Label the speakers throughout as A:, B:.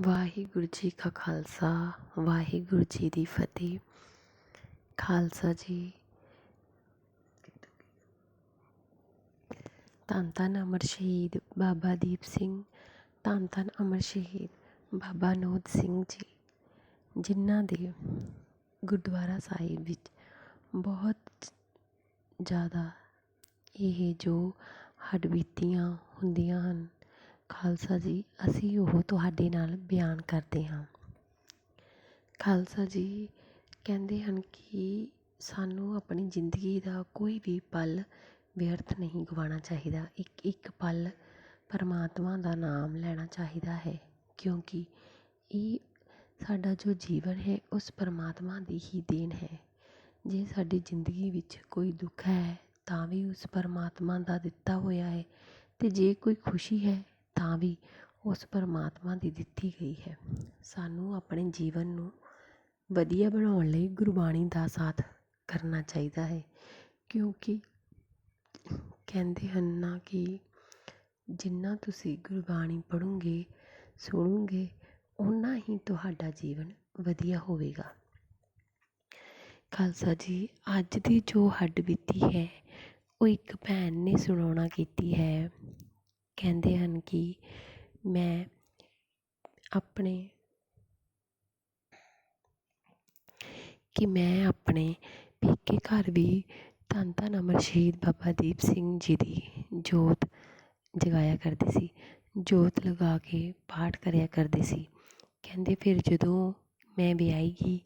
A: ਵਾਹਿਗੁਰੂ ਜੀ ਕਾ ਖਾਲਸਾ, ਵਾਹਿਗੁਰੂ ਜੀ ਦੀ ਫਤਿਹ। ਖਾਲਸਾ ਜੀ, ਧੰਨ ਧੰਨ ਅਮਰ ਸ਼ਹੀਦ ਬਾਬਾ ਦੀਪ ਸਿੰਘ, ਧੰਨ ਧੰਨ ਅਮਰ ਸ਼ਹੀਦ ਬਾਬਾ ਨੋਦ ਸਿੰਘ ਜੀ, ਜਿਨ੍ਹਾਂ ਦੇ ਗੁਰਦੁਆਰਾ ਸਾਹਿਬ ਵਿੱਚ ਬਹੁਤ ਜ਼ਿਆਦਾ ਇਹ ਜੋ ਹੱਡਬੀਤੀਆਂ ਹੁੰਦੀਆਂ ਹਨ ਖਾਲਸਾ ਜੀ, ਅਸੀਂ ਉਹ ਤੁਹਾਡੇ ਨਾਲ ਬਿਆਨ ਕਰਦੇ ਹਾਂ। ਖਾਲਸਾ ਜੀ ਕਹਿੰਦੇ ਹਨ ਕਿ ਸਾਨੂੰ ਆਪਣੀ ਜ਼ਿੰਦਗੀ ਦਾ ਕੋਈ ਵੀ ਪਲ ਵਿਅਰਥ ਨਹੀਂ ਗਵਾਉਣਾ ਚਾਹੀਦਾ। ਇੱਕ ਇੱਕ ਪਲ ਪਰਮਾਤਮਾ ਦਾ ਨਾਮ ਲੈਣਾ ਚਾਹੀਦਾ ਹੈ, ਕਿਉਂਕਿ ਇਹ ਸਾਡਾ ਜੋ ਜੀਵਨ ਹੈ, ਉਸ ਪਰਮਾਤਮਾ ਦੀ ਹੀ ਦੇਣ ਹੈ। ਜੇ ਸਾਡੀ ਜ਼ਿੰਦਗੀ ਵਿੱਚ ਕੋਈ ਦੁੱਖ ਹੈ, ਤਾਂ ਵੀ ਉਸ ਪਰਮਾਤਮਾ ਦਾ ਦਿੱਤਾ ਹੋਇਆ ਹੈ। ਅਤੇ ਜੇ ਕੋਈ ਖੁਸ਼ੀ ਹੈ ਤਾਂ ਵੀ ਉਸ ਪਰਮਾਤਮਾ ਦੀ ਦਿੱਤੀ ਗਈ ਹੈ। ਸਾਨੂੰ ਆਪਣੇ ਜੀਵਨ ਨੂੰ ਵਧੀਆ ਬਣਾਉਣ ਲਈ ਗੁਰਬਾਣੀ ਦਾ ਸਾਥ ਕਰਨਾ ਚਾਹੀਦਾ ਹੈ। ਕਿਉਂਕਿ ਕਹਿੰਦੇ ਹਨ ਨਾ ਕਿ ਜਿੰਨਾ ਤੁਸੀਂ ਗੁਰਬਾਣੀ ਪੜ੍ਹੋਗੇ, ਸੁਣੋਗੇ, ਓਨਾ ਹੀ ਤੁਹਾਡਾ ਜੀਵਨ ਵਧੀਆ ਹੋਵੇਗਾ। ਖਾਲਸਾ ਜੀ, ਅੱਜ ਦੀ ਜੋ ਹੱਡ ਬੀਤੀ ਹੈ, ਉਹ ਇੱਕ ਭੈਣ ਨੇ ਸੁਣਾਉਣਾ ਕੀਤੀ ਹੈ। ਕਹਿੰਦੇ ਹਨ ਕਿ ਮੈਂ ਆਪਣੇ ਕਿ ਮੈਂ ਆਪਣੇ ਪੇਕੇ ਘਰ ਵੀ ਧੰਨ ਧੰਨ ਅਮਰ ਸ਼ਹੀਦ ਬਾਬਾ ਦੀਪ ਸਿੰਘ ਜੀ ਦੀ ਜੋਤ ਜਗਾਇਆ ਕਰਦੀ ਸੀ, ਜੋਤ ਲਗਾ ਕੇ ਪਾਠ ਕਰਿਆ ਕਰਦੀ ਸੀ। ਕਹਿੰਦੇ ਫਿਰ ਜਦੋਂ ਮੈਂ ਵਿਆਹੀ ਗਈ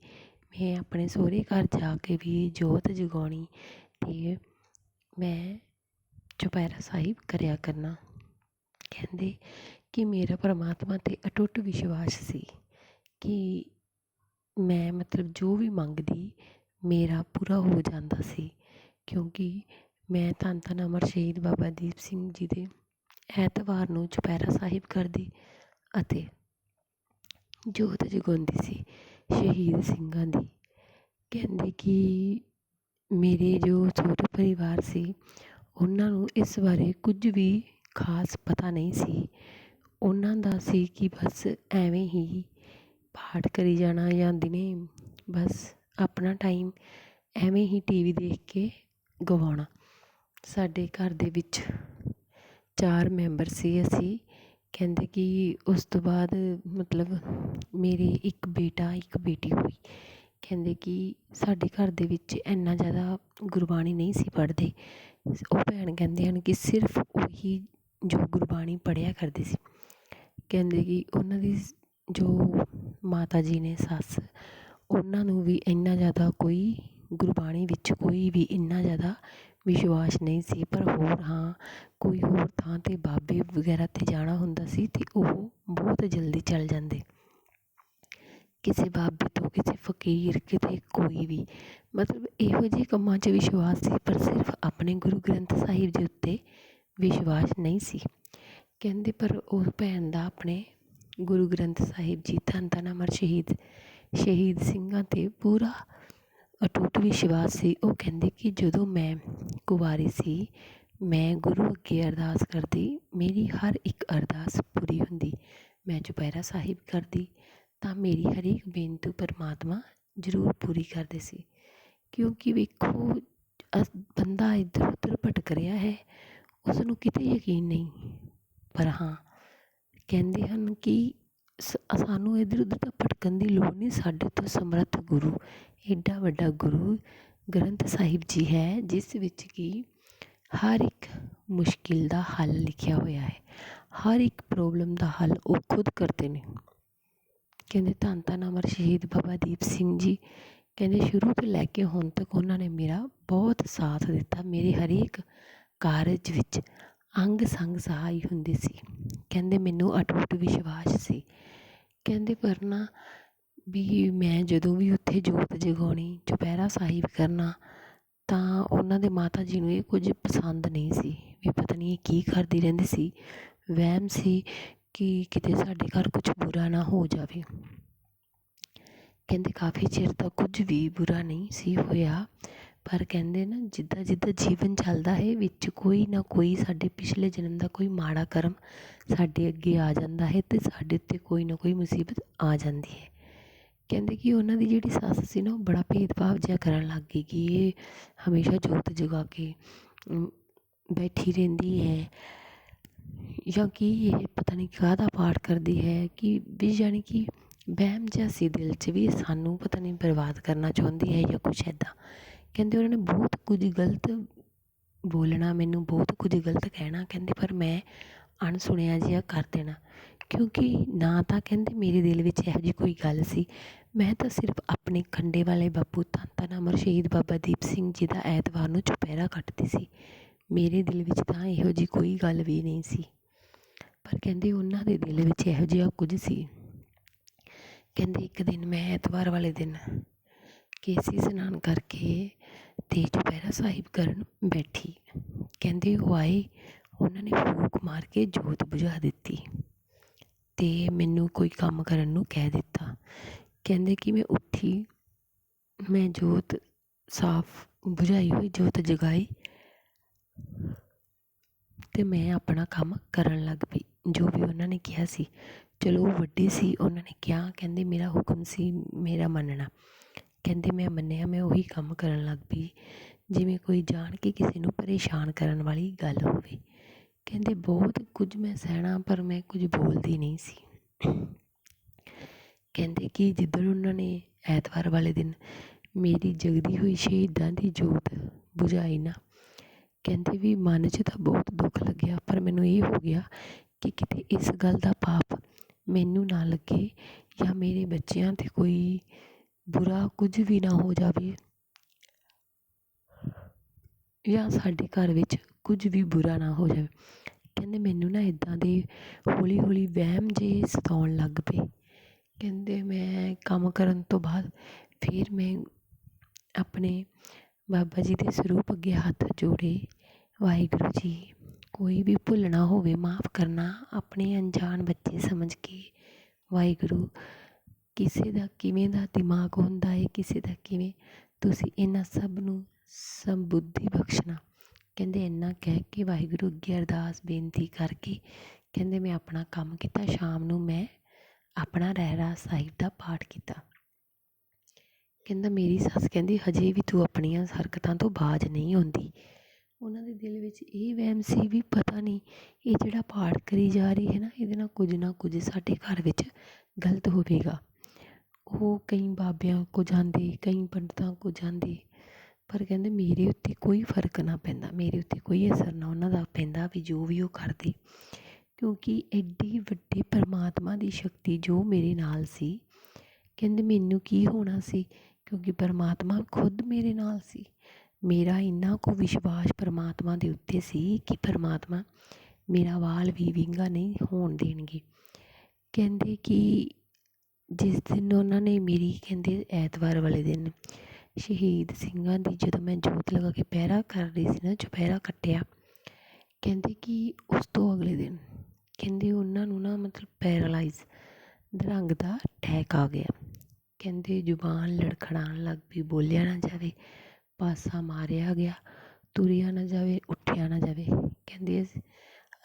A: ਮੈਂ ਆਪਣੇ ਸਹੁਰੇ ਘਰ ਜਾ ਕੇ ਵੀ ਜੋਤ ਜਗਾਉਣੀ ਅਤੇ ਮੈਂ ਚੁਪਹਿਰਾ ਸਾਹਿਬ ਕਰਿਆ ਕਰਨਾ। ਕਹਿੰਦੇ ਕਿ ਮੇਰਾ ਪਰਮਾਤਮਾ 'ਤੇ ਅਟੁੱਟ ਵਿਸ਼ਵਾਸ ਸੀ ਕਿ ਮੈਂ ਮਤਲਬ ਜੋ ਵੀ ਮੰਗਦੀ, ਮੇਰਾ ਪੂਰਾ ਹੋ ਜਾਂਦਾ ਸੀ। ਕਿਉਂਕਿ ਮੈਂ ਧੰਨ ਧੰਨ ਅਮਰ ਸ਼ਹੀਦ ਬਾਬਾ ਦੀਪ ਸਿੰਘ ਜੀ ਦੇ ਐਤਵਾਰ ਨੂੰ ਚੁਪਹਿਰਾ ਸਾਹਿਬ ਕਰਦੀ ਅਤੇ ਜੋਤ ਜਗਾਉਂਦੀ ਸੀ ਸ਼ਹੀਦ ਸਿੰਘਾਂ ਦੀ। ਕਹਿੰਦੇ ਕਿ ਮੇਰੇ ਜੋ ਛੋਟੇ ਪਰਿਵਾਰ ਸੀ, ਉਹਨਾਂ ਨੂੰ ਇਸ ਬਾਰੇ ਕੁਝ ਵੀ ਖਾਸ ਪਤਾ ਨਹੀਂ ਸੀ। ਉਹਨਾਂ ਦਾ ਸੀ ਕਿ ਬਸ ਐਵੇਂ ਹੀ ਪਾਠ ਕਰੀ ਜਾਣਾ ਜਾਂ ਦਿਨੇ ਬਸ ਆਪਣਾ ਟਾਈਮ ਐਵੇਂ ਹੀ ਟੀ ਵੀ ਦੇਖ ਕੇ ਗਵਾਉਣਾ। ਸਾਡੇ ਘਰ ਦੇ ਵਿੱਚ ਚਾਰ ਮੈਂਬਰ ਸੀ ਅਸੀਂ। ਕਹਿੰਦੇ ਕਿ ਉਸ ਤੋਂ ਬਾਅਦ ਮਤਲਬ ਮੇਰੇ ਇੱਕ ਬੇਟਾ, ਇੱਕ ਬੇਟੀ ਹੋਈ। ਕਹਿੰਦੇ ਕਿ ਸਾਡੇ ਘਰ ਦੇ ਵਿੱਚ ਇੰਨਾ ਜ਼ਿਆਦਾ ਗੁਰਬਾਣੀ ਨਹੀਂ ਸੀ ਪੜ੍ਹਦੇ। ਉਹ ਭੈਣ ਕਹਿੰਦੇ ਹਨ ਕਿ ਸਿਰਫ ਉਹੀ ਜੋ ਗੁਰਬਾਣੀ ਪੜ੍ਹਿਆ ਕਰਦੇ ਸੀ, ਕਹਿੰਦੇ ਕਿ ਉਹਨਾਂ ਦੀ ਜੋ ਮਾਤਾ ਜੀ ਨੇ ਸੱਸ, ਉਹਨਾਂ ਨੂੰ ਵੀ ਇੰਨਾ ਜ਼ਿਆਦਾ ਕੋਈ ਗੁਰਬਾਣੀ ਵਿੱਚ ਕੋਈ ਵੀ ਇੰਨਾ ਜ਼ਿਆਦਾ ਵਿਸ਼ਵਾਸ ਨਹੀਂ ਸੀ, ਪਰ ਹੋਰ ਹਾਂ, ਕੋਈ ਹੋਰ ਥਾਂ 'ਤੇ ਬਾਬੇ ਵਗੈਰਾ 'ਤੇ ਜਾਣਾ ਹੁੰਦਾ ਸੀ ਅਤੇ ਉਹ ਬਹੁਤ ਜਲਦੀ ਚੱਲ ਜਾਂਦੇ। ਕਿਸੇ ਬਾਬੇ ਤੋਂ ਕਿਸੇ ਫਕੀਰ, ਕਿਤੇ ਕੋਈ ਵੀ, ਮਤਲਬ ਇਹੋ ਜਿਹੇ ਕੰਮਾਂ 'ਚ ਵਿਸ਼ਵਾਸ ਸੀ, ਪਰ ਸਿਰਫ ਆਪਣੇ ਗੁਰੂ ਗ੍ਰੰਥ ਸਾਹਿਬ ਦੇ ਉੱਤੇ ਵਿਸ਼ਵਾਸ ਨਹੀਂ ਸੀ। ਕਹਿੰਦੇ, ਪਰ ਉਹ ਭੈਣ ਦਾ ਆਪਣੇ ਗੁਰੂ ਗ੍ਰੰਥ ਸਾਹਿਬ ਜੀ ਧੰਨ ਧੰਨ ਅਮਰ ਸ਼ਹੀਦ ਸ਼ਹੀਦ ਸਿੰਘਾਂ 'ਤੇ ਪੂਰਾ ਅਟੁੱਟ ਵਿਸ਼ਵਾਸ ਸੀ। ਉਹ ਕਹਿੰਦੇ ਕਿ ਜਦੋਂ ਮੈਂ ਕੁਆਰੀ ਸੀ, ਮੈਂ ਗੁਰੂ ਅੱਗੇ ਅਰਦਾਸ ਕਰਦੀ। ਮੇਰੀ ਹਰ ਇੱਕ ਅਰਦਾਸ ਪੂਰੀ ਹੁੰਦੀ। ਮੈਂ ਚੁਪਹਿਰਾ ਸਾਹਿਬ ਕਰਦੀ। ਤਾਂ ਮੇਰੀ ਹਰੇਕ ਬੇਨਤੀ ਪਰਮਾਤਮਾ ਜ਼ਰੂਰ ਪੂਰੀ ਕਰਦੇ ਸੀ। ਕਿਉਂਕਿ ਵੇਖੋ ਬੰਦਾ ਇੱਧਰ ਉੱਧਰ ਭਟਕ ਰਿਹਾ ਹੈ। ਉਸ ਨੂੰ ਕਿਤੇ ਯਕੀਨ ਨਹੀਂ। ਪਰ ਹਾਂ, ਕਹਿੰਦੇ ਹਨ ਕਿ ਸਾਨੂੰ ਇੱਧਰ ਉੱਧਰ ਤਾਂ ਭਟਕਣ ਦੀ ਲੋੜ ਨਹੀਂ। ਸਾਡੇ ਤੋਂ ਸਮਰੱਥ ਗੁਰੂ ਐਡਾ ਵੱਡਾ ਗੁਰੂ ਗ੍ਰੰਥ ਸਾਹਿਬ ਜੀ ਹੈ, ਜਿਸ ਵਿੱਚ ਕਿ ਹਰ ਇੱਕ ਮੁਸ਼ਕਿਲ ਦਾ ਹੱਲ ਲਿਖਿਆ ਹੋਇਆ ਹੈ। ਹਰ ਇੱਕ ਪ੍ਰੋਬਲਮ ਦਾ ਹੱਲ ਉਹ ਖੁਦ ਕਰਦੇ ਨੇ। ਕਹਿੰਦੇ ਧੰਨ ਧੰਨ ਅਮਰ ਸ਼ਹੀਦ ਬਾਬਾ ਦੀਪ ਸਿੰਘ ਜੀ। ਕਹਿੰਦੇ ਸ਼ੁਰੂ ਤੋਂ ਲੈ ਕੇ ਹੁਣ ਤੱਕ ਉਹਨਾਂ ਨੇ ਮੇਰਾ ਬਹੁਤ ਸਾਥ ਦਿੱਤਾ। ਮੇਰੇ ਹਰੇਕ ਕਾਰਜ ਵਿੱਚ ਅੰਗ ਸੰਗ ਸਹਾਈ ਹੁੰਦੇ ਸੀ। ਕਹਿੰਦੇ, ਮੈਨੂੰ ਅਟੁੱਟ ਵਿਸ਼ਵਾਸ ਸੀ। ਕਹਿੰਦੇ, ਪਰ ਨਾ ਵੀ ਮੈਂ ਜਦੋਂ ਵੀ ਉੱਥੇ ਜੋਤ ਜਗਾਉਣੀ, ਚੁਪਹਿਰਾ ਸਾਹਿਬ ਕਰਨਾ, ਤਾਂ ਉਹਨਾਂ ਦੇ ਮਾਤਾ ਜੀ ਨੂੰ ਇਹ ਕੁਝ ਪਸੰਦ ਨਹੀਂ ਸੀ। ਵੀ ਪਤਾ ਨਹੀਂ ਇਹ ਕੀ ਕਰਦੀ ਰਹਿੰਦੀ ਸੀ। ਵਹਿਮ ਸੀ ਕਿ ਕਿਤੇ ਸਾਡੇ ਘਰ ਕੁਝ ਬੁਰਾ ਨਾ ਹੋ ਜਾਵੇ। ਕਹਿੰਦੇ, ਕਾਫੀ ਚਿਰ ਤੱਕ ਕੁਝ ਵੀ ਬੁਰਾ ਨਹੀਂ ਸੀ ਹੋਇਆ। ਪਰ ਕਹਿੰਦੇ ਨਾ, ਜਿੱਦਾਂ ਜਿੱਦਾਂ ਜੀਵਨ ਚੱਲਦਾ ਹੈ, ਵਿੱਚ ਕੋਈ ਨਾ ਕੋਈ ਸਾਡੇ ਪਿਛਲੇ ਜਨਮ ਦਾ ਕੋਈ ਮਾੜਾ ਕਰਮ ਸਾਡੇ ਅੱਗੇ ਆ ਜਾਂਦਾ ਹੈ ਅਤੇ ਸਾਡੇ ਉੱਤੇ ਕੋਈ ਨਾ ਕੋਈ ਮੁਸੀਬਤ ਆ ਜਾਂਦੀ ਹੈ। ਕਹਿੰਦੇ ਕਿ ਉਹਨਾਂ ਦੀ ਜਿਹੜੀ ਸੱਸ ਸੀ ਨਾ, ਉਹ ਬੜਾ ਭੇਦਭਾਵ ਜਿਹਾ ਕਰਨ ਲੱਗ ਗਈ ਕਿ ਇਹ ਹਮੇਸ਼ਾ ਜੋਤ ਜਗਾ ਕੇ ਬੈਠੀ ਰਹਿੰਦੀ ਹੈ। ਜਾਂ ਕਿ ਇਹ ਪਤਾ ਨਹੀਂ ਕਾਹਦਾ ਪਾਠ ਕਰਦੀ ਹੈ ਕਿ ਵੀ ਜਾਣੀ ਕਿ ਵਹਿਮ ਜਿਹਾ ਸੀ ਦਿਲ 'ਚ ਵੀ ਸਾਨੂੰ ਪਤਾ ਨਹੀਂ ਬਰਬਾਦ ਕਰਨਾ ਚਾਹੁੰਦੀ ਹੈ ਜਾਂ ਕੁਛ ਇੱਦਾਂ ਕਹਿੰਦੇ ਉਹਨਾਂ ਨੇ ਬਹੁਤ ਕੁਝ ਗਲਤ ਬੋਲਣਾ, ਮੈਨੂੰ ਬਹੁਤ ਕੁਝ ਗਲਤ ਕਹਿਣਾ, ਕਹਿੰਦੇ ਪਰ ਮੈਂ ਅਣਸੁਣਿਆ ਜਿਹਾ ਕਰ ਦੇਣਾ। ਕਿਉਂਕਿ ਨਾ ਤਾਂ ਕਹਿੰਦੇ ਮੇਰੇ ਦਿਲ ਵਿੱਚ ਇਹੋ ਜਿਹੀ ਕੋਈ ਗੱਲ ਸੀ। ਮੈਂ ਤਾਂ ਸਿਰਫ ਆਪਣੇ ਖੰਡੇ ਵਾਲੇ ਬਾਪੂ ਧੰਨ ਧੰਨ ਅਮਰ ਸ਼ਹੀਦ ਬਾਬਾ ਦੀਪ ਸਿੰਘ ਜੀ ਦਾ ਐਤਵਾਰ ਨੂੰ ਚੁਪਹਿਰਾ ਕੱਟਦੀ ਸੀ। ਮੇਰੇ ਦਿਲ ਵਿੱਚ ਤਾਂ ਇਹੋ ਜਿਹੀ ਕੋਈ ਗੱਲ ਵੀ ਨਹੀਂ ਸੀ। ਪਰ ਕਹਿੰਦੇ ਉਹਨਾਂ ਦੇ ਦਿਲ ਵਿੱਚ ਇਹੋ ਜਿਹਾ ਕੁਝ ਸੀ। ਕਹਿੰਦੇ ਇੱਕ ਦਿਨ ਮੈਂ ਐਤਵਾਰ ਵਾਲੇ ਦਿਨ ਕੇਸੀ ਇਸ਼ਨਾਨ ਕਰਕੇ ਅਤੇ ਚੁਪਹਿਰਾ ਸਾਹਿਬ ਕਰਨ ਬੈਠੀ। ਕਹਿੰਦੇ ਉਹ ਆਏ ਉਹਨਾਂ ਨੇ ਫੂਕ ਮਾਰ ਕੇ ਜੋਤ ਬੁਝਾ ਦਿੱਤੀ ਅਤੇ ਮੈਨੂੰ ਕੋਈ ਕੰਮ ਕਰਨ ਨੂੰ ਕਹਿ ਦਿੱਤਾ। ਕਹਿੰਦੇ ਕਿ ਮੈਂ ਉੱਠੀ, ਮੈਂ ਜੋਤ ਸਾਫ਼ ਬੁਝਾਈ ਹੋਈ ਜੋਤ ਜਗਾਈ ਅਤੇ ਮੈਂ ਆਪਣਾ ਕੰਮ ਕਰਨ ਲੱਗ ਪਈ। ਜੋ ਵੀ ਉਹਨਾਂ ਨੇ ਕਿਹਾ ਸੀ, ਚਲੋ ਉਹ ਵੱਡੇ ਸੀ, ਉਹਨਾਂ ਨੇ ਕਿਹਾ, ਕਹਿੰਦੇ, ਮੇਰਾ ਹੁਕਮ ਸੀ, ਮੇਰਾ ਮੰਨਣਾ। ਕਹਿੰਦੇ ਮੈਂ ਮੰਨਿਆ, ਮੈਂ ਉਹੀ ਕੰਮ ਕਰਨ ਲੱਗ ਪਈ। ਜਿਵੇਂ ਕੋਈ ਜਾਣ ਕੇ ਕਿਸੇ ਨੂੰ ਪਰੇਸ਼ਾਨ ਕਰਨ ਵਾਲੀ ਗੱਲ ਹੋਵੇ। ਕਹਿੰਦੇ ਬਹੁਤ ਕੁਝ ਮੈਂ ਸਹਿਣਾ, ਪਰ ਮੈਂ ਕੁਝ ਬੋਲਦੀ ਨਹੀਂ ਸੀ। ਕਹਿੰਦੇ ਕਿ ਜਿੱਦਣ ਉਹਨਾਂ ਨੇ ਐਤਵਾਰ ਵਾਲੇ ਦਿਨ ਮੇਰੀ ਜਗਦੀ ਹੋਈ ਸ਼ਹੀਦਾਂ ਦੀ ਜੋਤ ਬੁਝਾਈ ਨਾ, ਕਹਿੰਦੇ ਵੀ ਮਨ 'ਚ ਤਾਂ ਬਹੁਤ ਦੁੱਖ ਲੱਗਿਆ, ਪਰ ਮੈਨੂੰ ਇਹ ਹੋ ਗਿਆ ਕਿ ਕਿਤੇ ਇਸ ਗੱਲ ਦਾ ਪਾਪ ਮੈਨੂੰ ਨਾ ਲੱਗੇ ਜਾਂ ਮੇਰੇ ਬੱਚਿਆਂ 'ਤੇ ਕੋਈ ਬੁਰਾ ਕੁਝ ਵੀ ਨਾ ਹੋ ਜਾਵੇ ਜਾਂ ਸਾਡੇ ਘਰ ਵਿੱਚ ਕੁਝ ਵੀ ਬੁਰਾ ਨਾ ਹੋ ਜਾਵੇ। ਕਹਿੰਦੇ ਮੈਨੂੰ ਨਾ ਇੱਦਾਂ ਦੇ ਹੌਲੀ ਹੌਲੀ ਵਹਿਮ ਜਿਹੇ ਸਤਾਉਣ ਲੱਗ ਪਏ। ਕਹਿੰਦੇ ਮੈਂ ਕੰਮ ਕਰਨ ਤੋਂ ਬਾਅਦ ਫਿਰ ਮੈਂ ਆਪਣੇ ਬਾਬਾ ਜੀ ਦੇ ਸਰੂਪ ਅੱਗੇ ਹੱਥ ਜੋੜੇ। ਵਾਹਿਗੁਰੂ ਜੀ, ਕੋਈ ਵੀ ਭੁੱਲ ਨਾ ਹੋਵੇ ਮਾਫ਼ ਕਰਨਾ, ਆਪਣੇ ਅਣਜਾਣ ਬੱਚੇ ਸਮਝ ਕੇ। ਵਾਹਿਗੁਰੂ ਕਿਸੇ ਦਾ ਕਿਵੇਂ ਦਾ ਦਿਮਾਗ ਹੁੰਦਾ ਹੈ ਕਿਸੇ ਦਾ ਕਿਵੇਂ, ਤੁਸੀਂ ਇਹਨਾਂ ਸਭ ਨੂੰ ਸੰਬੁੱਧੀ ਬਖਸ਼ਣਾ। ਕਹਿੰਦੇ ਇੰਨਾ ਕਹਿ ਕੇ ਵਾਹਿਗੁਰੂ ਅੱਗੇ ਅਰਦਾਸ ਬੇਨਤੀ ਕਰਕੇ ਕਹਿੰਦੇ ਮੈਂ ਆਪਣਾ ਕੰਮ ਕੀਤਾ, ਸ਼ਾਮ ਨੂੰ ਮੈਂ ਆਪਣਾ ਰਹਿਰਾਸ ਸਾਹਿਬ ਦਾ ਪਾਠ ਕੀਤਾ। ਕਹਿੰਦਾ ਮੇਰੀ ਸੱਸ ਕਹਿੰਦੀ, ਹਜੇ ਵੀ ਤੂੰ ਆਪਣੀਆਂ ਹਰਕਤਾਂ ਤੋਂ ਬਾਜ ਨਹੀਂ ਆਉਂਦੀ। ਉਹਨਾਂ ਦੇ ਦਿਲ ਵਿੱਚ ਇਹ ਵਹਿਮ ਸੀ ਵੀ ਪਤਾ ਨਹੀਂ ਇਹ ਜਿਹੜਾ ਪਾਠ ਕਰੀ ਜਾ ਰਹੀ ਹੈ ਨਾ, ਇਹਦੇ ਨਾਲ ਕੁਝ ਨਾ ਕੁਝ ਸਾਡੇ ਘਰ ਵਿੱਚ ਗਲਤ ਹੋਵੇਗਾ। ਉਹ ਕਈ ਬਾਬਿਆਂ ਕੋਲ ਜਾਂਦੇ, ਕਈ ਪੰਡਤਾਂ ਕੋਲ ਜਾਂਦੇ। ਪਰ ਕਹਿੰਦੇ ਮੇਰੇ ਉੱਤੇ ਕੋਈ ਫ਼ਰਕ ਨਾ ਪੈਂਦਾ, ਮੇਰੇ ਉੱਤੇ ਕੋਈ ਅਸਰ ਨਾ, ਉਹਨਾਂ ਦਾ ਪੈਂਦਾ ਵੀ ਜੋ ਵੀ ਉਹ ਕਰਦੇ। ਕਿਉਂਕਿ ਐਡੀ ਵੱਡੀ ਪਰਮਾਤਮਾ ਦੀ ਸ਼ਕਤੀ ਜੋ ਮੇਰੇ ਨਾਲ ਸੀ, ਕਹਿੰਦੇ ਮੈਨੂੰ ਕੀ ਹੋਣਾ ਸੀ? ਕਿਉਂਕਿ ਪਰਮਾਤਮਾ ਖੁਦ ਮੇਰੇ ਨਾਲ ਸੀ। ਮੇਰਾ ਇੰਨਾ ਕੁ ਵਿਸ਼ਵਾਸ ਪਰਮਾਤਮਾ ਦੇ ਉੱਤੇ ਸੀ ਕਿ ਪਰਮਾਤਮਾ ਮੇਰਾ ਵਾਲ ਵੀ ਵਿੰਗਾ ਨਹੀਂ ਹੋਣ ਦੇਣਗੇ। ਕਹਿੰਦੇ ਕਿ ਜਿਸ ਦਿਨ ਉਹਨਾਂ ਨੇ ਮੇਰੀ ਕਹਿੰਦੇ ਐਤਵਾਰ ਵਾਲੇ ਦਿਨ ਸ਼ਹੀਦ ਸਿੰਘਾਂ ਦੀ ਜਦੋਂ ਮੈਂ ਜੋਤ ਲਗਾ ਕੇ ਪਹਿਰਾ ਕਰ ਰਹੀ ਸੀ ਨਾ, ਚੁਪਹਿਰਾ ਕੱਟਿਆ, ਕਹਿੰਦੇ ਕਿ ਉਸ ਤੋਂ ਅਗਲੇ ਦਿਨ ਕਹਿੰਦੇ ਉਹਨਾਂ ਨੂੰ ਨਾ ਮਤਲਬ ਪੈਰਾਲਾਈਜ਼ ਦਰੰਗ ਦਾ ਅਟੈਕ ਆ ਗਿਆ। ਕਹਿੰਦੇ ਜ਼ੁਬਾਨ ਲੜਖੜਾਉਣ ਲੱਗ ਪਈ, ਬੋਲਿਆ ਨਾ ਜਾਵੇ, ਪਾਸਾ ਮਾਰਿਆ ਗਿਆ, ਤੁਰਿਆ ਨਾ ਜਾਵੇ, ਉੱਠਿਆ ਨਾ ਜਾਵੇ। ਕਹਿੰਦੇ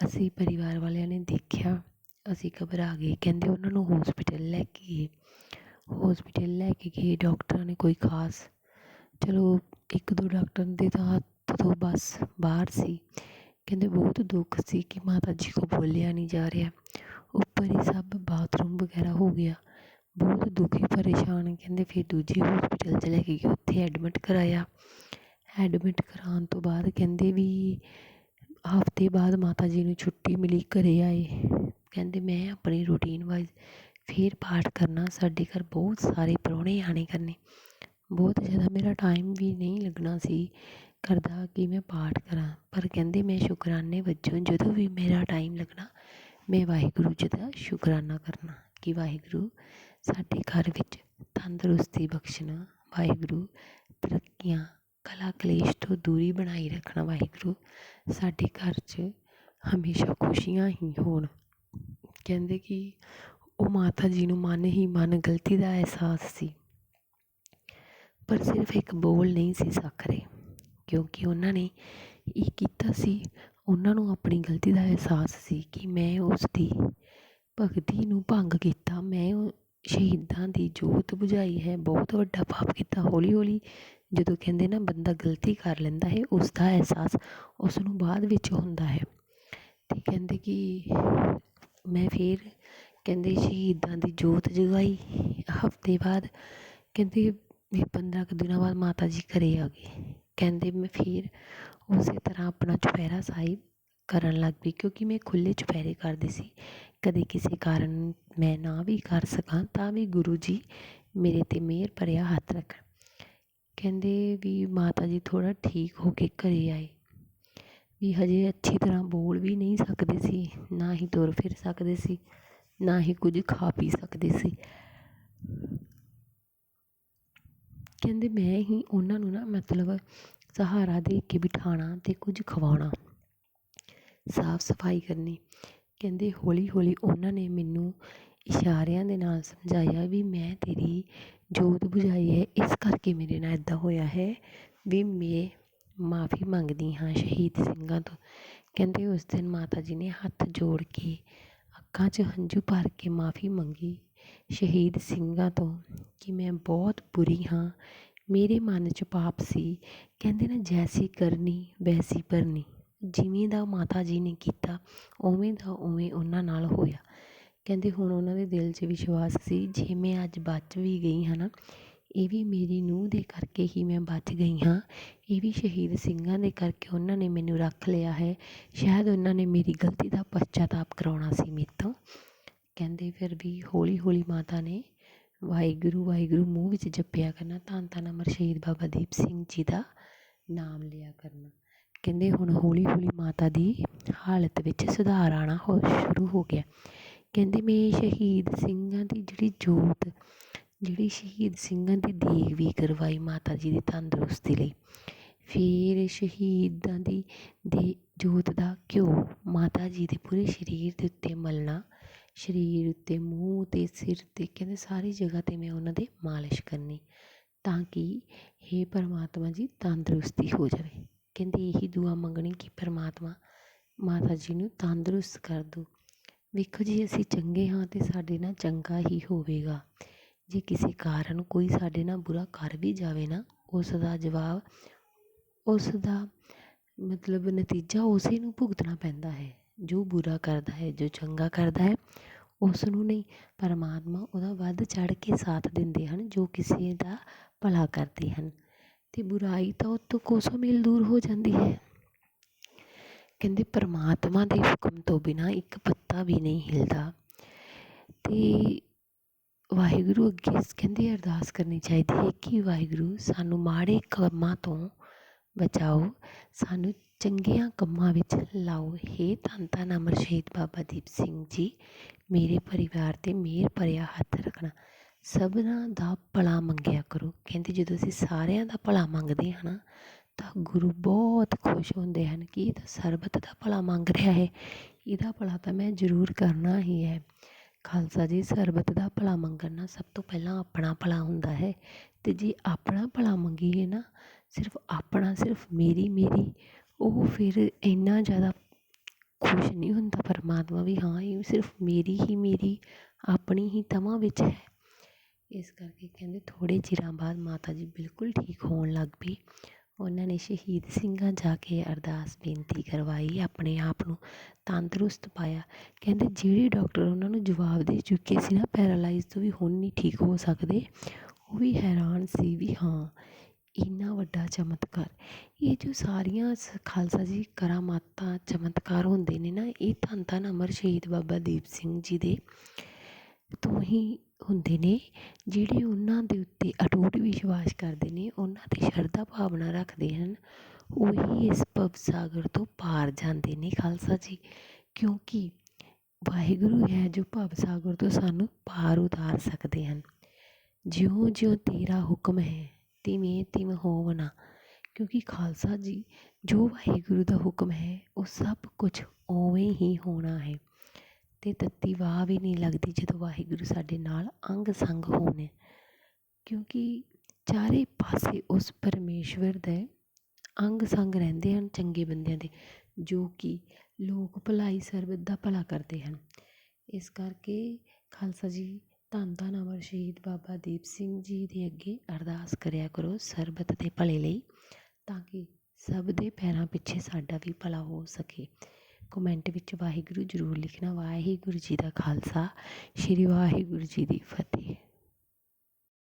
A: ਅਸੀਂ ਪਰਿਵਾਰ ਵਾਲਿਆਂ ਨੇ ਦੇਖਿਆ ਅਸੀਂ ਘਬਰਾ ਗਏ। ਕਹਿੰਦੇ ਉਹਨਾਂ ਨੂੰ ਹੋਸਪਿਟਲ ਲੈ ਕੇ ਗਏ। ਹੋਸਪਿਟਲ ਲੈ ਕੇ ਗਏ। ਡਾਕਟਰਾਂ ਨੇ ਕੋਈ ਖਾਸ, ਚਲੋ ਇੱਕ ਦੋ ਡਾਕਟਰ ਦੇ ਤਾਂ ਹੱਥ ਤੋਂ ਬਸ ਬਾਹਰ ਸੀ। ਕਹਿੰਦੇ ਬਹੁਤ ਦੁੱਖ ਸੀ ਕਿ ਮਾਤਾ ਜੀ ਕੋਲ ਬੋਲਿਆ ਨਹੀਂ ਜਾ ਰਿਹਾ। ਉੱਪਰ ਹੀ ਸਭ ਬਾਥਰੂਮ ਵਗੈਰਾ ਹੋ ਗਿਆ। ਬਹੁਤ ਦੁਖੀ, ਪਰੇਸ਼ਾਨ, ਕਹਿੰਦੇ ਫਿਰ ਦੂਜੇ ਹੌਸਪੀਟਲ 'ਚ ਲੈ ਕੇ ਗਏ। ਉੱਥੇ ਐਡਮਿਟ ਕਰਾਇਆ। ਐਡਮਿਟ ਕਰਾਉਣ ਤੋਂ ਬਾਅਦ ਕਹਿੰਦੇ ਵੀ ਹਫ਼ਤੇ ਬਾਅਦ ਮਾਤਾ ਜੀ ਨੂੰ ਛੁੱਟੀ ਮਿਲੀ, ਘਰ ਆਏ। ਕਹਿੰਦੇ, ਮੈਂ ਆਪਣੀ ਰੂਟੀਨ ਵਾਈਜ਼ ਫਿਰ ਪਾਠ ਕਰਨਾ। ਸਾਡੇ ਘਰ ਬਹੁਤ ਸਾਰੇ ਪ੍ਰਾਹੁਣੇ ਆਣੇ ਕਰਨੇ। ਬਹੁਤ ਜ਼ਿਆਦਾ ਮੇਰਾ ਟਾਈਮ ਵੀ ਨਹੀਂ ਲੱਗਣਾ ਸੀ ਘਰ ਦਾ ਕਿ ਮੈਂ ਪਾਠ ਕਰਾਂ। ਪਰ ਕਹਿੰਦੇ, ਮੈਂ ਸ਼ੁਕਰਾਨੇ ਵਜੋਂ ਜਦੋਂ ਵੀ ਮੇਰਾ ਟਾਈਮ ਲੱਗਣਾ, ਮੈਂ ਵਾਹਿਗੁਰੂ ਜੀ ਦਾ ਸ਼ੁਕਰਾਨਾ ਕਰਨਾ ਕਿ ਵਾਹਿਗੁਰੂ ਸਾਡੇ ਘਰ ਵਿੱਚ ਤੰਦਰੁਸਤੀ ਬਖਸ਼ਣਾ, ਵਾਹਿਗੁਰੂ ਤਰੱਕੀਆਂ ਕਲਾ ਕਲੇਸ਼ ਤੋਂ ਦੂਰੀ ਬਣਾਈ ਰੱਖਣਾ ਵਾਹਿਗੁਰੂ, ਸਾਡੇ ਘਰ 'ਚ ਹਮੇਸ਼ਾ ਖੁਸ਼ੀਆਂ ਹੀ ਹੋਣ। ਕਹਿੰਦੇ ਕਿ ਉਹ ਮਾਤਾ ਜੀ ਨੂੰ ਮਨ ਹੀ ਮਨ ਗਲਤੀ ਦਾ ਅਹਿਸਾਸ ਸੀ। ਪਰ ਸਿਰਫ ਇੱਕ ਬੋਲ ਨਹੀਂ ਸੀ ਸੱਖ ਰਹੇ, ਕਿਉਂਕਿ ਉਹਨਾਂ ਨੇ ਇਹ ਕੀਤਾ ਸੀ, ਉਹਨਾਂ ਨੂੰ ਆਪਣੀ ਗਲਤੀ ਦਾ ਅਹਿਸਾਸ ਸੀ ਕਿ ਮੈਂ ਉਸ ਦੀ ਭਗਤੀ ਨੂੰ ਭੰਗ ਕੀਤਾ। ਮੈਂ ਸ਼ਹੀਦਾਂ ਦੀ ਜੋਤ ਬੁਝਾਈ ਹੈ, ਬਹੁਤ ਵੱਡਾ ਪਾਪ ਕੀਤਾ ਹੌਲੀ ਹੌਲੀ ਜਦੋਂ ਕਹਿੰਦੇ ਨਾ ਬੰਦਾ ਗਲਤੀ ਕਰ ਲੈਂਦਾ ਹੈ ਉਸ ਦਾ ਅਹਿਸਾਸ ਉਸ ਨੂੰ ਬਾਅਦ ਵਿੱਚ ਹੁੰਦਾ ਹੈ। ਅਤੇ ਕਹਿੰਦੇ ਕਿ ਮੈਂ ਫਿਰ ਕਹਿੰਦੇ ਸ਼ਹੀਦਾਂ ਦੀ ਜੋਤ ਜਗਾਈ। ਹਫ਼ਤੇ ਬਾਅਦ ਕਹਿੰਦੇ ਵੀ ਪੰਦਰਾਂ ਕੁ ਦਿਨਾਂ ਬਾਅਦ ਮਾਤਾ ਜੀ ਘਰ ਆ ਗਏ। ਕਹਿੰਦੇ ਮੈਂ ਫਿਰ ਉਸੇ ਤਰ੍ਹਾਂ ਆਪਣਾ ਚੁਪਹਿਰਾ ਸਾਹਿਬ ਕਰਨ ਲੱਗ ਪਈ ਕਿਉਂਕਿ ਮੈਂ ਖੁੱਲ੍ਹੇ ਚੁਪਹਿਰੇ ਕਰਦੀ ਸੀ। ਕਦੇ ਕਿਸੇ ਕਾਰਨ ਮੈਂ ਨਾ ਵੀ ਕਰ ਸਕਾਂ ਤਾਂ ਵੀ ਗੁਰੂ ਜੀ ਮੇਰੇ 'ਤੇ ਮਿਹਰ ਭਰਿਆ ਹੱਥ ਰੱਖਣ। ਕਹਿੰਦੇ ਵੀ ਮਾਤਾ ਜੀ ਥੋੜ੍ਹਾ ਠੀਕ ਹੋ ਕੇ ਘਰ ਆਏ। ਵੀ ਹਜੇ ਅੱਛੀ ਤਰ੍ਹਾਂ ਬੋਲ ਵੀ ਨਹੀਂ ਸਕਦੇ ਸੀ, ਨਾ ਹੀ ਤੁਰ ਫਿਰ ਸਕਦੇ ਸੀ, ਨਾ ਹੀ ਕੁਝ ਖਾ ਪੀ ਸਕਦੇ ਸੀ। ਕਹਿੰਦੇ ਮੈਂ ਹੀ ਉਹਨਾਂ ਨੂੰ ਨਾ ਮਤਲਬ ਸਹਾਰਾ ਦੇ ਕੇ ਬਿਠਾਉਣਾ ਅਤੇ ਕੁਝ ਖਵਾਉਣਾ, ਸਾਫ਼ ਸਫ਼ਾਈ ਕਰਨੀ। ਕਹਿੰਦੇ ਹੌਲੀ ਹੌਲੀ ਉਹਨਾਂ ਨੇ ਮੈਨੂੰ ਇਸ਼ਾਰਿਆਂ ਦੇ ਨਾਲ ਸਮਝਾਇਆ ਵੀ ਮੈਂ ਤੇਰੀ ਜੋਤ ਬੁਝਾਈ ਹੈ, ਇਸ ਕਰਕੇ ਮੇਰੇ ਨਾਲ ਇੱਦਾਂ ਹੋਇਆ ਹੈ ਵੀ ਮੈਂ ਮਾਫ਼ੀ ਮੰਗਦੀ ਹਾਂ ਸ਼ਹੀਦ ਸਿੰਘਾਂ ਤੋਂ। ਕਹਿੰਦੇ ਉਸ ਦਿਨ ਮਾਤਾ ਜੀ ਨੇ ਹੱਥ ਜੋੜ ਕੇ ਅੱਖਾਂ 'ਚ ਹੰਝੂ ਭਰ ਕੇ ਮਾਫ਼ੀ ਮੰਗੀ ਸ਼ਹੀਦ ਸਿੰਘਾਂ ਤੋਂ ਕਿ ਮੈਂ ਬਹੁਤ ਬੁਰੀ ਹਾਂ, ਮੇਰੇ ਮਨ 'ਚ ਪਾਪ ਸੀ। ਕਹਿੰਦੇ ਨਾ ਜੈਸੀ ਕਰਨੀ, ਵੈਸੀ ਭਰਨੀ। ਜਿਵੇਂ ਦਾ ਮਾਤਾ ਜੀ ਨੇ ਕੀਤਾ, ਉਵੇਂ ਦਾ ਉਵੇਂ ਉਹਨਾਂ ਨਾਲ ਹੋਇਆ। ਕਹਿੰਦੇ ਹੁਣ ਉਹਨਾਂ ਦੇ ਦਿਲ 'ਚ ਵਿਸ਼ਵਾਸ ਸੀ, ਜੇ ਮੈਂ ਅੱਜ ਬਚ ਵੀ ਗਈ ਹਾਂ ਨਾ, ਇਹ ਵੀ ਮੇਰੀ ਨੂੰਹ ਦੇ ਕਰਕੇ ਹੀ ਮੈਂ ਬਚ ਗਈ ਹਾਂ। ਇਹ ਵੀ ਸ਼ਹੀਦ ਸਿੰਘਾਂ ਦੇ ਕਰਕੇ ਉਹਨਾਂ ਨੇ ਮੈਨੂੰ ਰੱਖ ਲਿਆ ਹੈ। ਸ਼ਾਇਦ ਉਹਨਾਂ ਨੇ ਮੇਰੀ ਗਲਤੀ ਦਾ ਪਸ਼ਚਾਤਾਪ ਕਰਾਉਣਾ ਸੀ ਮੇਰੇ ਤੋਂ ਕਹਿੰਦੇ ਫਿਰ ਵੀ ਹੌਲੀ ਹੌਲੀ ਮਾਤਾ ਨੇ ਵਾਹਿਗੁਰੂ ਵਾਹਿਗੁਰੂ ਮੂੰਹ ਵਿੱਚ ਜਪਿਆ ਕਰਨਾ, ਧੰਨ ਧੰਨ ਅਮਰ ਸ਼ਹੀਦ ਬਾਬਾ ਦੀਪ ਸਿੰਘ ਜੀ ਦਾ ਨਾਮ ਲਿਆ ਕਰਨਾ। ਕਹਿੰਦੇ ਹੁਣ ਹੌਲੀ ਹੌਲੀ ਮਾਤਾ ਦੀ ਹਾਲਤ ਵਿੱਚ ਸੁਧਾਰ ਆਉਣਾ ਹੋ, ਸ਼ੁਰੂ ਹੋ ਗਿਆ। ਕਹਿੰਦੇ ਮੈਂ ਸ਼ਹੀਦ ਸਿੰਘਾਂ ਦੀ ਜਿਹੜੀ ਜੋਤ, ਜਿਹੜੀ ਸ਼ਹੀਦ ਸਿੰਘਾਂ ਦੀ ਦੇਗ ਵੀ ਕਰਵਾਈ ਮਾਤਾ ਜੀ ਦੀ ਤੰਦਰੁਸਤੀ ਲਈ। ਫਿਰ ਸ਼ਹੀਦਾਂ ਦੀ ਦੇ ਜੋਤ ਦਾ ਘਿਓ ਮਾਤਾ ਜੀ ਦੇ ਪੂਰੇ ਸਰੀਰ ਦੇ ਉੱਤੇ ਮਲਣਾ, ਸਰੀਰ ਉੱਤੇ ਮੂੰਹ 'ਤੇ ਸਿਰ 'ਤੇ ਕਹਿੰਦੇ ਸਾਰੀ ਜਗ੍ਹਾ 'ਤੇ ਮੈਂ ਉਹਨਾਂ ਦੇ ਮਾਲਿਸ਼ ਕਰਨੀ ਤਾਂ ਕਿ ਹੇ ਪਰਮਾਤਮਾ ਜੀ ਤੰਦਰੁਸਤੀ ਹੋ ਜਾਵੇ। ਕਹਿੰਦੇ ਇਹੀ ਦੁਆ ਮੰਗਣੀ ਕਿ ਪਰਮਾਤਮਾ ਮਾਤਾ ਜੀ ਨੂੰ ਤੰਦਰੁਸਤ ਕਰ ਦਿਓ ਵੇਖੋ ਜੀ, ਅਸੀਂ ਚੰਗੇ ਹਾਂ ਅਤੇ ਸਾਡੇ ਨਾਲ ਚੰਗਾ ਹੀ ਹੋਵੇਗਾ। ਜੇ ਕਿਸੇ ਕਾਰਨ ਕੋਈ ਸਾਡੇ ਨਾਲ ਬੁਰਾ ਕਰ ਵੀ ਜਾਵੇ ਨਾ, ਉਸ ਦਾ ਜਵਾਬ, ਉਸ ਦਾ ਮਤਲਬ ਨਤੀਜਾ ਉਸੇ ਨੂੰ ਭੁਗਤਣਾ ਪੈਂਦਾ ਹੈ। ਜੋ ਬੁਰਾ ਕਰਦਾ ਹੈ, ਜੋ ਚੰਗਾ ਕਰਦਾ ਹੈ ਉਸ ਨੂੰ ਨਹੀਂ, ਪਰਮਾਤਮਾ ਉਹਦਾ ਵੱਧ ਚੜ੍ਹ ਕੇ ਸਾਥ ਦਿੰਦੇ ਹਨ, ਜੋ ਕਿਸੇ ਦਾ ਭਲਾ ਕਰਦੇ ਹਨ। ਅਤੇ ਬੁਰਾਈ ਤਾਂ ਉਹ ਤੋਂ ਕੋਸੋਂ ਮੀਲ ਦੂਰ ਹੋ ਜਾਂਦੀ ਹੈ। ਕਹਿੰਦੇ ਪਰਮਾਤਮਾ ਦੇ ਹੁਕਮ ਤੋਂ ਬਿਨਾਂ ਇੱਕ ਪੱਤਾ ਵੀ ਨਹੀਂ ਹਿਲਦਾ। ਅਤੇ ਵਾਹਿਗੁਰੂ ਅੱਗੇ ਕਹਿੰਦੇ ਅਰਦਾਸ ਕਰਨੀ ਚਾਹੀਦੀ ਹੈ ਕਿ ਵਾਹਿਗੁਰੂ, ਸਾਨੂੰ ਮਾੜੇ ਕੰਮਾਂ ਤੋਂ ਬਚਾਓ, ਸਾਨੂੰ ਚੰਗੀਆਂ ਕੰਮਾਂ ਵਿੱਚ ਲਾਓ। ਹੇ ਧੰਨ ਧੰਨ ਅਮਰ ਸ਼ਹੀਦ ਬਾਬਾ ਦੀਪ ਸਿੰਘ ਜੀ, ਮੇਰੇ ਪਰਿਵਾਰ 'ਤੇ ਮਿਹਰ ਭਰਿਆ ਹੱਥ ਰੱਖਣਾ, ਸਭਨਾਂ ਦਾ ਭਲਾ ਮੰਗਿਆ ਕਰੋ। ਕਹਿੰਦੇ ਜਦੋਂ ਅਸੀਂ ਸਾਰਿਆਂ ਦਾ ਭਲਾ ਮੰਗਦੇ ਹਾਂ ਨਾ ਤਾਂ ਗੁਰੂ ਬਹੁਤ ਖੁਸ਼ ਹੁੰਦੇ ਹਨ ਕਿ ਇਹ ਤਾਂ ਸਰਬਤ ਦਾ ਭਲਾ ਮੰਗ ਰਿਹਾ ਹੈ। ਇਹਦਾ ਭਲਾ ਤਾਂ ਮੈਂ ਜ਼ਰੂਰ ਕਰਨਾ ਹੀ ਹੈ। ਖਾਲਸਾ ਜੀ, ਸਰਬਤ ਦਾ ਭਲਾ ਮੰਗਣ ਨਾਲ ਸਭ ਤੋਂ ਪਹਿਲਾਂ ਆਪਣਾ ਭਲਾ ਹੁੰਦਾ ਹੈ ਅਤੇ ਜੇ ਆਪਣਾ ਭਲਾ ਮੰਗੀਏ ਨਾ, ਸਿਰਫ ਆਪਣਾ, ਸਿਰਫ ਮੇਰੀ ਮੇਰੀ, ਉਹ ਫਿਰ ਇੰਨਾ ਜ਼ਿਆਦਾ ਖੁਸ਼ ਨਹੀਂ ਹੁੰਦਾ ਪਰਮਾਤਮਾ ਵੀ, ਹਾਂ, ਇਹ ਸਿਰਫ ਮੇਰੀ ਹੀ ਮੇਰੀ, ਆਪਣੀ ਹੀ ਤਮਾਂ ਵਿੱਚ ਹੈ। ਇਸ ਕਰਕੇ ਕਹਿੰਦੇ ਥੋੜ੍ਹੇ ਚਿਰਾਂ ਬਾਅਦ ਮਾਤਾ ਜੀ ਬਿਲਕੁਲ ਠੀਕ ਹੋਣ ਲੱਗ ਪਈ ਉਹਨਾਂ ਨੇ ਸ਼ਹੀਦ ਸਿੰਘਾਂ ਜਾ ਕੇ ਅਰਦਾਸ ਬੇਨਤੀ ਕਰਵਾਈ, ਆਪਣੇ ਆਪ ਨੂੰ ਤੰਦਰੁਸਤ ਪਾਇਆ। ਕਹਿੰਦੇ ਜਿਹੜੇ ਡਾਕਟਰ ਉਹਨਾਂ ਨੂੰ ਜਵਾਬ ਦੇ ਚੁੱਕੇ ਸੀ ਨਾ, ਪੈਰਾਲਾਈਜ਼ ਤੋਂ ਵੀ ਹੁਣ ਨਹੀਂ ਠੀਕ ਹੋ ਸਕਦੇ, ਉਹ ਵੀ ਹੈਰਾਨ ਸੀ ਵੀ ਹਾਂ, ਇੰਨਾ ਵੱਡਾ ਚਮਤਕਾਰ। ਇਹ ਜੋ ਸਾਰੀਆਂ ਖਾਲਸਾ ਜੀ ਕਰਾਮਾਤਾਂ ਚਮਤਕਾਰ ਹੁੰਦੇ ਨੇ ਨਾ, ਇਹ ਧੰਨ ਧੰਨ ਅਮਰ ਸ਼ਹੀਦ ਬਾਬਾ ਦੀਪ ਸਿੰਘ ਜੀ ਦੇ। ਤੋਂ ਹੀ ਹੁੰਦੇ ਨੇ, ਜਿਹੜੇ ਉਹਨਾਂ ਦੇ ਉੱਤੇ ਅਟੂਟ ਵਿਸ਼ਵਾਸ ਕਰਦੇ ਨੇ, ਉਹਨਾਂ 'ਤੇ ਸ਼ਰਧਾ ਭਾਵਨਾ ਰੱਖਦੇ ਹਨ, ਉਹੀ ਇਸ ਭਵ ਸਾਗਰ ਤੋਂ ਪਾਰ ਜਾਂਦੇ ਨੇ ਖਾਲਸਾ ਜੀ। ਕਿਉਂਕਿ ਵਾਹਿਗੁਰੂ ਹੈ ਜੋ ਭਵ ਸਾਗਰ ਤੋਂ ਸਾਨੂੰ ਪਾਰ ਉਤਾਰ ਸਕਦੇ ਹਨ। ਜਿਉਂ ਜਿਉਂ ਤੇਰਾ ਹੁਕਮ ਹੈ, ਤਿਵੇਂ ਤਿਵੇਂ ਹੋਵਣਾ। ਕਿਉਂਕਿ ਖਾਲਸਾ ਜੀ, ਜੋ ਵਾਹਿਗੁਰੂ ਦਾ ਹੁਕਮ ਹੈ, ਉਹ ਸਭ ਕੁਝ ਉਵੇਂ ਹੀ ਹੋਣਾ ਹੈ। ਅਤੇ ਤੱਤੀ ਵਾਹ ਵੀ ਨਹੀਂ ਲੱਗਦੀ ਜਦੋਂ ਵਾਹਿਗੁਰੂ ਸਾਡੇ ਨਾਲ ਅੰਗ ਸੰਗ ਹੋਣ। ਕਿਉਂਕਿ ਚਾਰੇ ਪਾਸੇ ਉਸ ਪਰਮੇਸ਼ਵਰ ਦੇ ਅੰਗ ਸੰਗ ਰਹਿੰਦੇ ਹਨ ਚੰਗੇ ਬੰਦਿਆਂ ਦੇ, ਜੋ ਕਿ ਲੋਕ ਭਲਾਈ ਸਰਬਤ ਦਾ ਭਲਾ ਕਰਦੇ ਹਨ। ਇਸ ਕਰਕੇ ਖਾਲਸਾ ਜੀ, ਧੰਨ ਧੰਨ ਅਮਰ ਸ਼ਹੀਦ ਬਾਬਾ ਦੀਪ ਸਿੰਘ ਜੀ ਦੇ ਅੱਗੇ ਅਰਦਾਸ ਕਰਿਆ ਕਰੋ ਸਰਬਤ ਦੇ ਭਲੇ ਲਈ, ਤਾਂ ਕਿ ਸਭ ਦੇ ਪੈਰਾਂ ਪਿੱਛੇ ਸਾਡਾ ਵੀ ਭਲਾ ਹੋ ਸਕੇ। ਕਮੈਂਟ ਵਿੱਚ ਵਾਹਿਗੁਰੂ ਜ਼ਰੂਰ ਲਿਖਣਾ। ਵਾਹਿਗੁਰੂ ਜੀ ਦਾ ਖਾਲਸਾ ਸ਼੍ਰੀ ਵਾਹਿਗੁਰੂ ਜੀ ਦੀ ਫਤਿਹ।